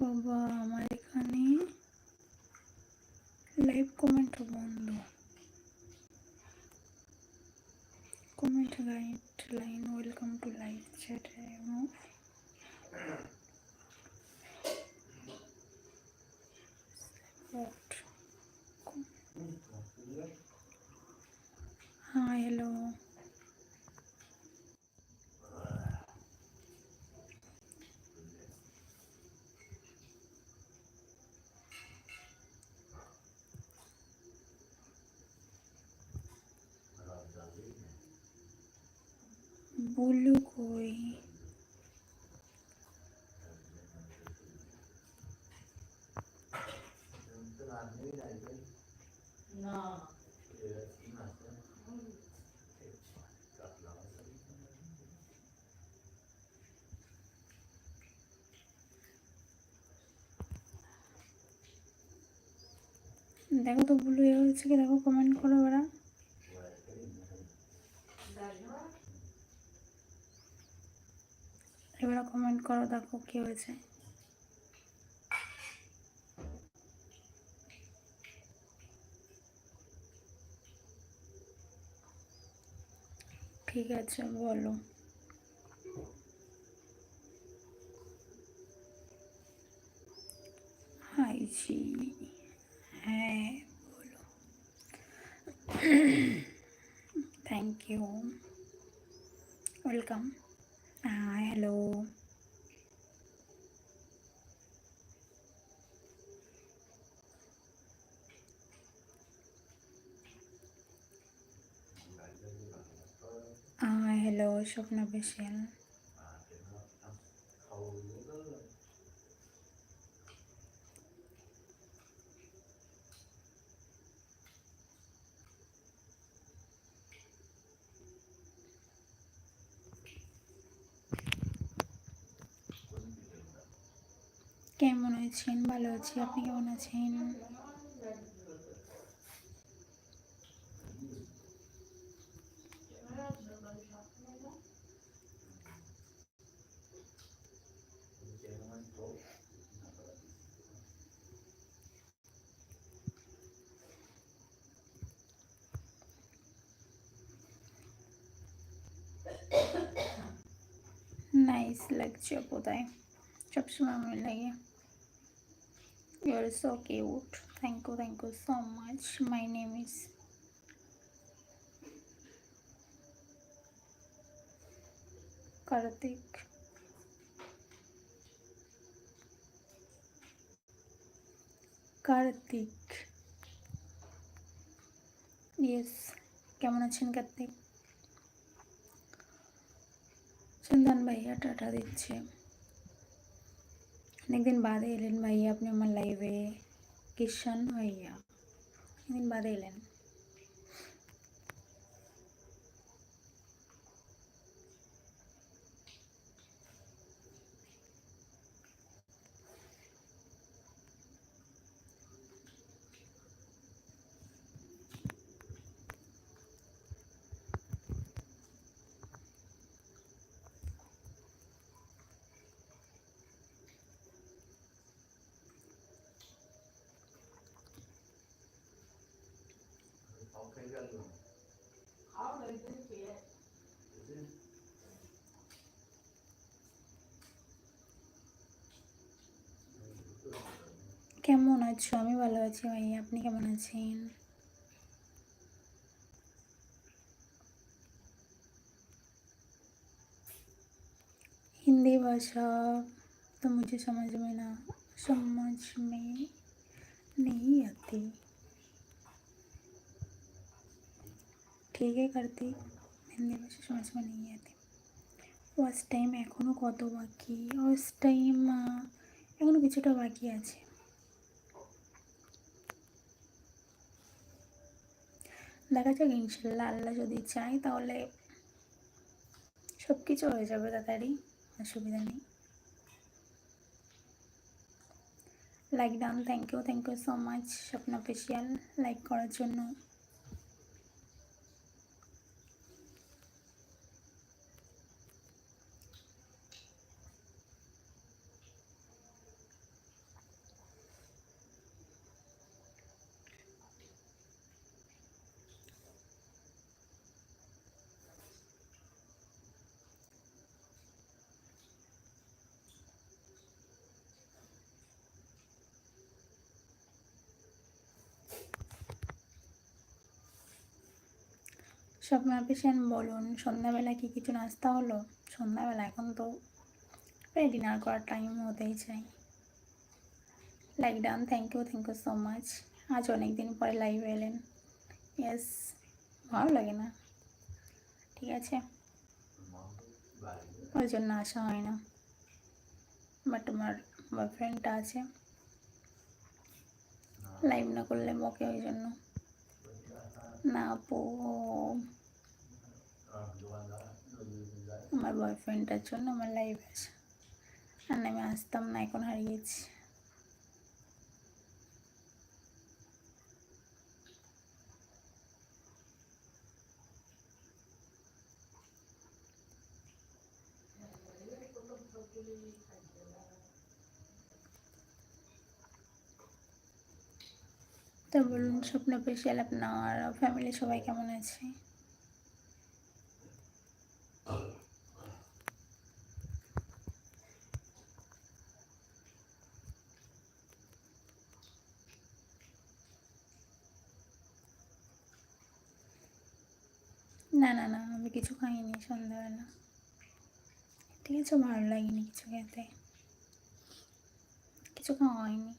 এ বাবা আমার গুলো কই? দেখো তো ভুল হয়ে হচ্ছে কি দেখো কমেন্ট করো ওরা। এবারে কমেন্ট করো, দেখো কি হয়েছে। ঠিক আছে, বলো। হাই জি হ্যাঁ বলো। থ্যাংক ইউ ওয়েলকাম হ্যাঁ হ্যালো হ্যাঁ হ্যালো স্বপ্ন পেশিয়াল কেমন আছেন? ভালো আছি আপনি কেমন আছেন? নাইস লাগছে কোথায় সবসময় আমার লাগে। You are so cute thank you thank you so much my name is Kartik Kartik yes কেমন আছেন কার্তিক? চন্দন ভাইয়া টাটা দিচ্ছে। অনেকদিন বাদে এলেন ভাইয়া, আপনি আমার লাইভে কিষান ভাইয়া, অনেকদিন বাদে এলেন। কেমন আছো আমি ভালো আছি ভাইয়া আপনি কেমন আছেন हिंदी भाषा तो मुझे समझ में ना समझ में नहीं आती ঠিক আছে কার্তিক হিন্দি ভাষা সমঝ में नहीं आती ওয়াচ টাইম এখনও কত বাকি ওয়াচ টাইম এখনও কিছুটা বাকি আছে দেখা যাক ইনশাল্লাহ আল্লাহ যদি চাই তাহলে সব কিছু হয়ে যাবে তাড়াতাড়ি অসুবিধা নেই like done thank you thank you so much Swapna official like করার জন্য স্বপ্না পেশেন্ট বলুন সন্ধ্যাবেলা কি কিছু নাস্তা হলো? সন্ধ্যাবেলা এখন তো প্রায় ডিনার করার টাইম হতেই চাই। Like done thank you thank you so much আজ অনেক দিন পরে লাইভে এলেন। ইয়েস ভালো লাগে না। ঠিক আছে। ওই জন্য আসা হয় না। বাট আমার বয়ফ্রেন্ডটা আছে। লাইভ না করলে বকে ওই জন্য। না, আপু। আমার বয়ফ্রেন্ডটার জন্য আমার লাইভ আছে। আর না আমি আসতাম না, এখন হারিয়েছি তো বলুন, স্বপ্ন স্পেশাল আপনার ফ্যামিলি সবাই কেমন আছে? না না না, আমি কিছু খাইনি, সন্ধ্যাবেলা। ঠিক আছে, ভালো লাগেনি কিছু খেতে। কিছু খাওয়া হয়নি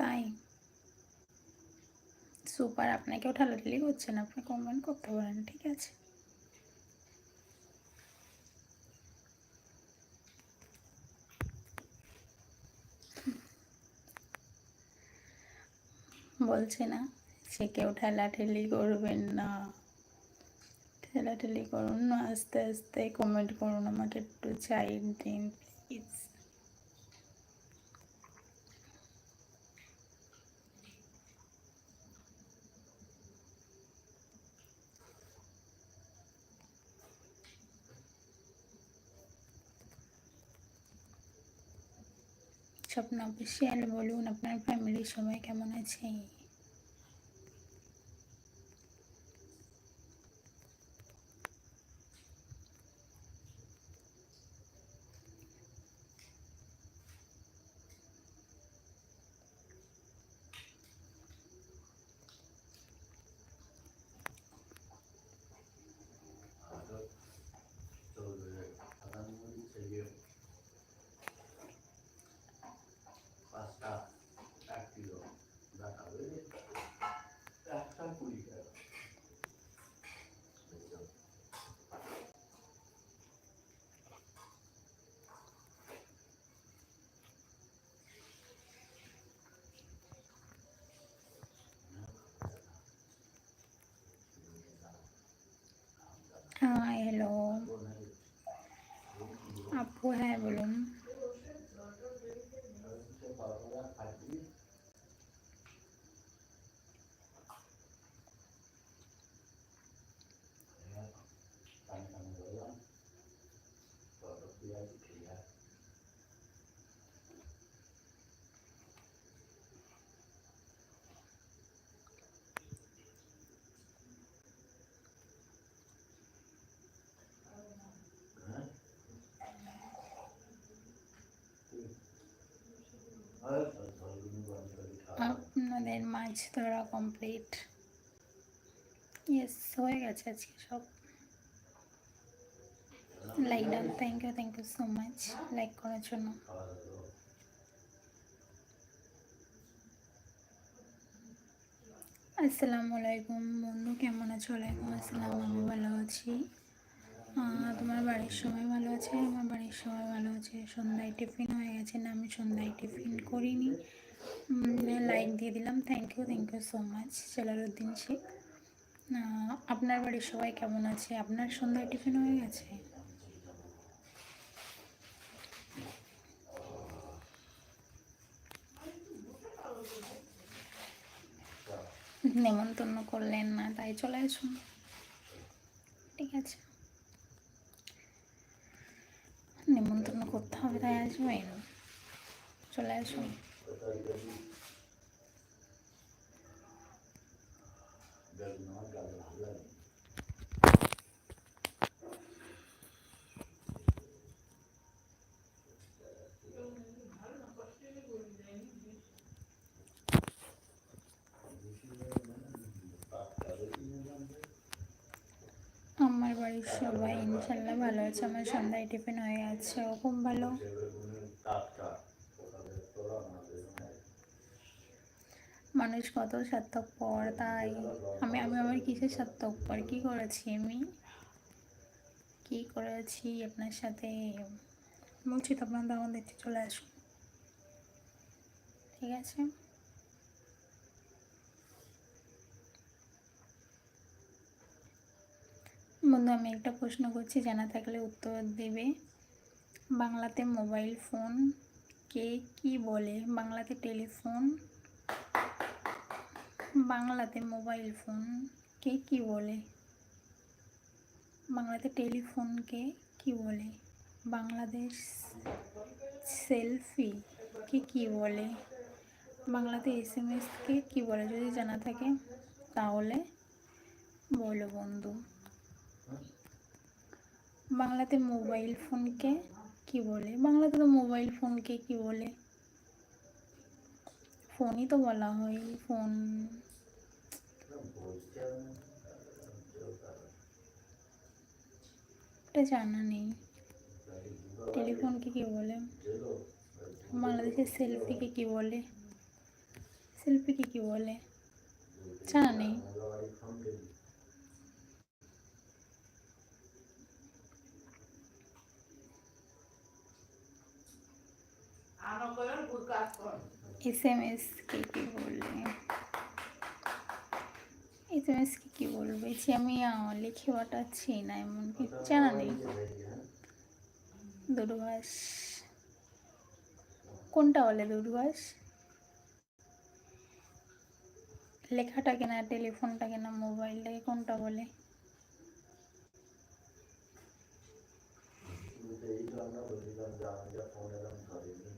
তাই সুপার আপনাকেও ঠালাঠালি করছেন আপনি কমেন্ট করতে পারেন, ঠিক আছে? বলছে না, সে কেউ ঠেলাঠেলি করবেন না। ঠেলাঠেলি করুন না আস্তে আস্তে কমেন্ট করুন, আমাকে একটু চাই দিন প্লিজ স্বপ্ন অফিসিয়াল বলুন আপনার ফ্যামিলির সবাই কেমন আছে? হাই হ্যালো আপু হ্যাঁ আপনাদের মাছ ধরা কমপ্লিট ইয়েস হয়ে গেছে আজকে সব। Like done thank you thank you so much like করার জন্য। আসসালামু আলাইকুম বন্ধু, কেমন আছো? ওয়ালাইকুম আসসালাম, আমি ভালো আছি। তোমার বাড়ির সবাই ভালো আছে? আমার বাড়ির সবাই ভালো আছে। সন্ধ্যায় টিফিন হয়ে গেছে না, আমি সন্ধ্যায় টিফিন করিনি। লাইক মানে দিয়ে দিলাম। Thank you thank you so much Jalaluddin Sheikh. আপনার বাড়ির সবাই কেমন আছে? আপনার সন্ধ্যায় টিফিন হয়ে গেছে? নেমন্তন্ন করলেন না, তাই চলে আসুন। ঠিক আছে। হবে তাই আসবেন চলে আসুন বেগুন আমার গালে ভালো লাগে আমার বাড়ির সবাই, ইনশাল্লাহ ভালো আছে। আমার সন্ধ্যায় টিফিন হয়ে গেছে। ওরকম ভালো? মানুষ কত স্বার্থপর তাই। আমি আমি আমার কিসের স্বার্থপর কি করেছি আমি? কি করেছি? আপনার সাথে বলছি তো আপনার দেখতে চলে আসুন। ঠিক আছে? বন্ধু, আমি একটা প্রশ্ন করছি, জানা থাকলে উত্তর দেবে। বাংলাতে মোবাইল ফোন কে কি বলে? বাংলাতে টেলিফোন, বাংলাতে মোবাইল ফোন কে কি বলে? বাংলাতে টেলিফোনকে কি বলে? বাংলাদেশ সেলফি কে কি বলে? বাংলাতে এস এম এসকে কী বলে? যদি জানা থাকে, তাহলে বলো বন্ধু। বাংলাতে মোবাইল ফোনকে কি বলে? বাংলাতে তো মোবাইল ফোনকে কি বলে? ফোনই তো বলা হয় ফোন জানা নেই। টেলিফোনকে কি বলে? বাংলাদেশের সেলফিকে কি বলে? সেলফিকে কি বলে? জানা নেই। এস এম এস কে কি বলে এস এম এস কে কি বলবে যে আমি লিখে পাঠাচ্ছি না এমন কি জানা নেই দূরভাষ কোনটা বলে দূরভাষ লেখাটাকে না টেলিফোনটাকে না মোবাইলটাকে কোনটা বলে আমরা বলছিলাম যে আমাদের ফোন এরকম ধরেনি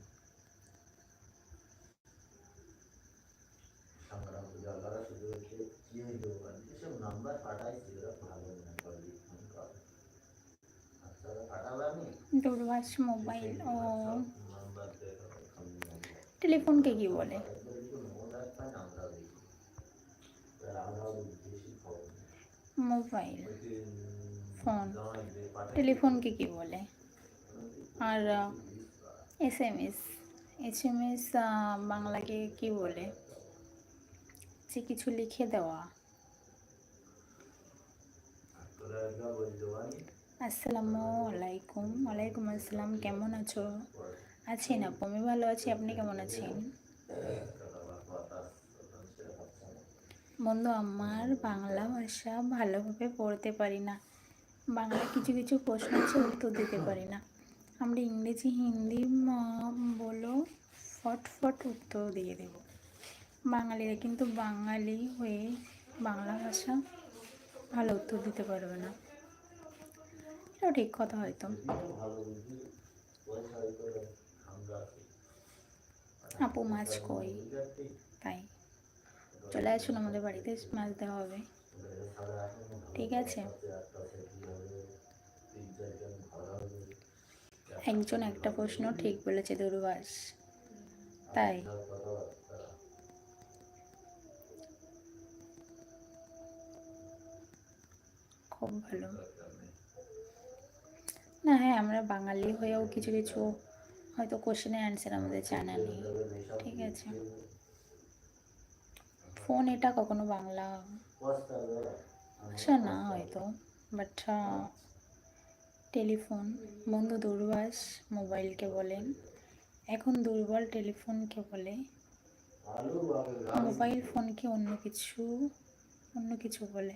নাম্বার পাঠাইছি ওরা ভালো ফোন করে আমি দূরভাষ মোবাইল ও। টেলিফোনকে কি বলে। Mobile phone. টেলিফোনকে কি বলে? আর S M S S M S বাংলাকে কি বলে? যে কিছু লিখে দেওয়া। আসসালামু আলাইকুম। ওয়ালাইকুম আসসালাম। কেমন আছো? আছি না আমি ভালো আছি। আপনি কেমন আছেন? বন্ধু, আমার বাংলা ভাষা ভালোভাবে পড়তে পারি না। বাংলা কিছু কিছু প্রশ্ন আছে, উত্তর দিতে পারি না। আমরা ইংরেজি, হিন্দি বলো, ফটফট উত্তর দিয়ে দেব। বাঙালিরা কিন্তু বাঙালি হয়ে বাংলা ভাষা ভালো উত্তর দিতে পারবে না। এটাও ঠিক কথা হয়তো। আপু মাছ কই? তাই। চলে আসুন আমাদের বাড়িতে, মাছ দেওয়া হবে। ঠিক আছে। একজন একটা প্রশ্ন ঠিক বলেছে দূরভাষ। তাই সব কথাবার্তা খুব ভালো। না হ্যাঁ আমরা বাঙালি হয়েও কিছু কিছু হয়তো কোশ্চেনের অ্যান্সার আমাদের জানা নেই। ঠিক আছে। ফোন এটা কখনো বাংলা ভাষা না হয়তো বাট টেলিফোন বন্ধু দূরভাষ মোবাইলকে বলেন। এখন দুর্বল টেলিফোনকে বলে মোবাইল ফোনকে অন্য কিছু অন্য কিছু বলে।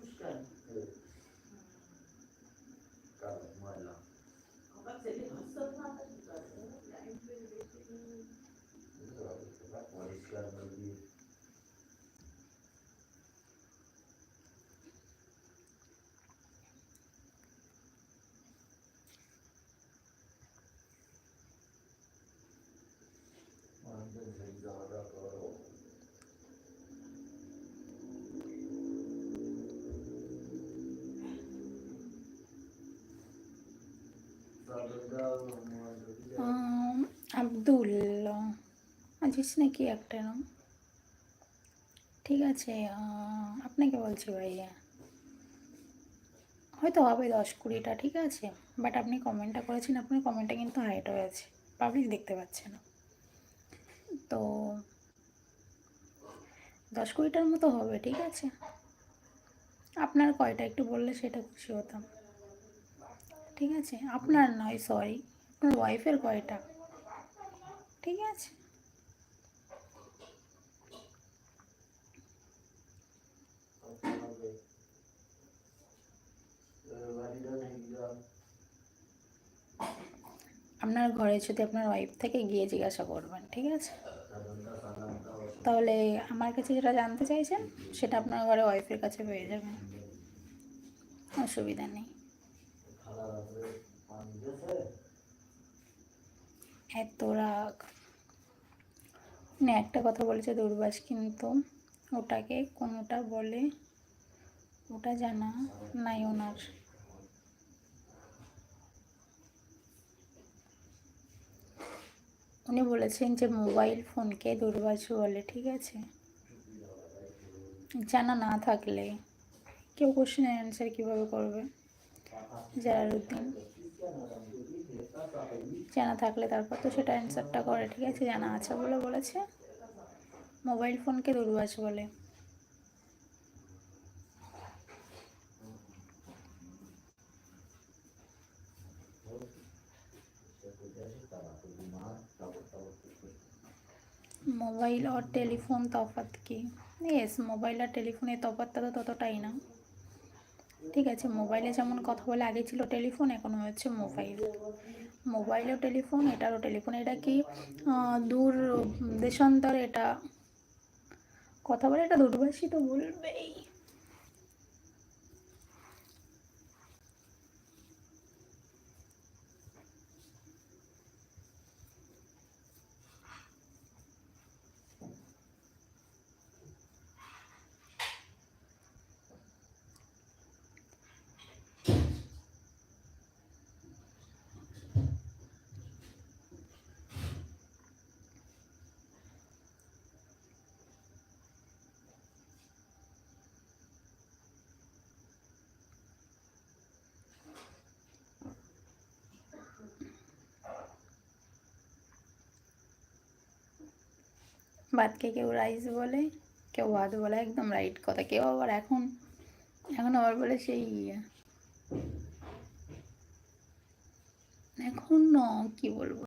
পরিষ্কার করবি অঞ্জন সেই যাওয়াটা করো আম, নাকি একটা নাম? ঠিক আছে আপনাকে বলছি ভাইয়া। হয়তো হবে দশ কুড়িটা ঠিক আছে? বাট আপনি কমেন্টটা করেছেন আপনার কমেন্টটা কিন্তু হাইট হয়েছে পাবলিক দেখতে পাচ্ছে না। তো দশ কুড়িটার মতো হবে ঠিক আছে? আপনার কয়টা একটু বললে সেটা খুশি হতাম। ঠিক আছে? আপনার নয় সরি আপনার ওয়াইফের কয়টা? ঠিক আছে? হবে আপনার ঘরে যদি আপনার ওয়াইফ থেকে গিয়ে জিজ্ঞাসা করবেন, ঠিক আছে? তাহলে আমার কাছে যেটা জানতে চাইছেন, সেটা আপনার ঘরে ওয়াইফের কাছে পেয়ে যাবেন অসুবিধা নেই। এত রাগ। একটা কথা বলেছে, দুর্বাস, কিন্তু ওটাকে কোনোটা বলে ওটা জানা নাই ওনার। উনি বলেছেন যে মোবাইল ফোনকে দুর্বাস বলে, ঠিক আছে? জানা না থাকলে কেউ কোশ্চেনের অ্যান্সার কীভাবে করবে? জালালউদ্দিন। জানা থাকলে তারপর তো সেটা অ্যান্সারটা করে, ঠিক আছে? জানা আছে বলে বলেছে। মোবাইল ফোনকে দুর্বাস বলে। মোবাইল আর টেলিফোন তফাত কি? এস মোবাইল আর টেলিফোনের তফাতটা তো ততটাই না। ঠিক আছে, মোবাইলে যেমন কথা বলে, আগে ছিল টেলিফোন, এখন হচ্ছে মোবাইল। মোবাইল মোবাইলও টেলিফোন এটারও টেলিফোন, এটা কি দূর দেশান্তর, এটা কথা বলে, এটা দূরভাষী তো বলবেই। ভাতকে কেউ রাইস বলে, কেউ ভাত বলে, একদম রাইট কথা। কেউ আবার এখন এখন আবার বলে সেই এখন কি বলব?